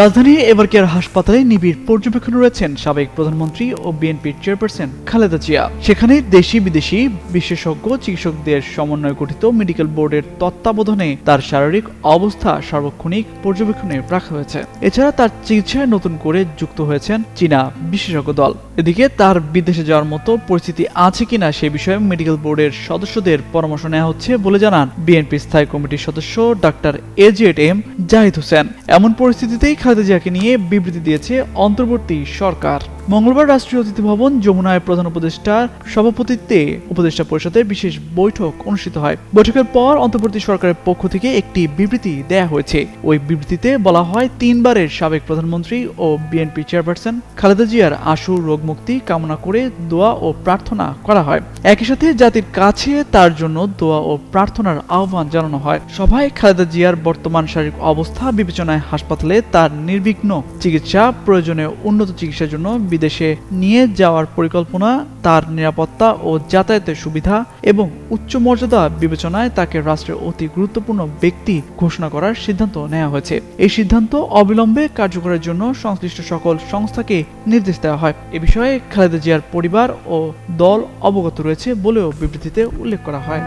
রাজধানী এবারকেয়ার হাসপাতালে নিবিড় পর্যবেক্ষণে রয়েছেন সাবেক প্রধানমন্ত্রী ও বিএনপির চেয়ারপারসন খালেদা জিয়া। সেখানে দেশি বিদেশি বিশেষজ্ঞ চিকিৎসকদের সমন্বয়ে গঠিত মেডিকেল বোর্ডের তত্ত্বাবধানে তার শারীরিক অবস্থা সার্বক্ষণিক পর্যবেক্ষণে রাখা হয়েছে। এছাড়া তার চিকিৎসায় নতুন করে যুক্ত হয়েছেন চীনা বিশেষজ্ঞ দল। এদিকে তার বিদেশে যাওয়ার মতো পরিস্থিতি আছে কিনা সে বিষয়ে মেডিকেল বোর্ডের সদস্যদের পরামর্শ নেওয়া হচ্ছে বলে জানান বিএনপি স্থায়ী কমিটির সদস্য doctor A Z M Zahid Hossain. এমন পরিস্থিতিতেই খালেদা জিয়াকে নিয়ে বিবৃতি দিয়েছে অন্তর্বর্তী সরকার। মঙ্গলবার রাষ্ট্রীয় অতিথি ভবন যমুনায় প্রধান উপদেষ্টার সভাপতিত্বে উপদেষ্টা পরিষদের বিশেষ বৈঠক অনুষ্ঠিত হয়। বৈঠকের পর অন্তর্বর্তী সরকারের পক্ষ থেকে একটি বিবৃতি দেয়া হয়েছে। ওই বিবৃতিতে বলা হয়, তিনবারের সাবেক প্রধানমন্ত্রী ও বিএনপি চেয়ারপারসন খালেদা জিয়ার আশু রোগ মুক্তি কামনা করে দোয়া ও প্রার্থনা করা হয়। একই সাথে জাতির কাছে তার জন্য দোয়া ও প্রার্থনার আহ্বান জানানো হয়। সভায় খালেদা জিয়ার বর্তমান শারীরিক অবস্থা বিবেচনায় হাসপাতালে তার নির্বিঘ্ন চিকিৎসা প্রয়োজনে উন্নত চিকিৎসার জন্য বিদেশে নিয়ে যাওয়ার পরিকল্পনা, তার নিরাপত্তা ও যাতায়াতের সুবিধা এবং উচ্চ মর্যাদা বিবেচনায় তাকে রাষ্ট্রের অতি গুরুত্বপূর্ণ ব্যক্তি ঘোষণা করার সিদ্ধান্ত নেওয়া হয়েছে। এই সিদ্ধান্ত অবিলম্বে কার্যকরের জন্য সংশ্লিষ্ট সকল সংস্থাকে নির্দেশ দেওয়া হয়। এ বিষয়ে খালেদা জিয়ার পরিবার ও দল অবগত রয়েছে বলেও বিবৃতিতে উল্লেখ করা হয়।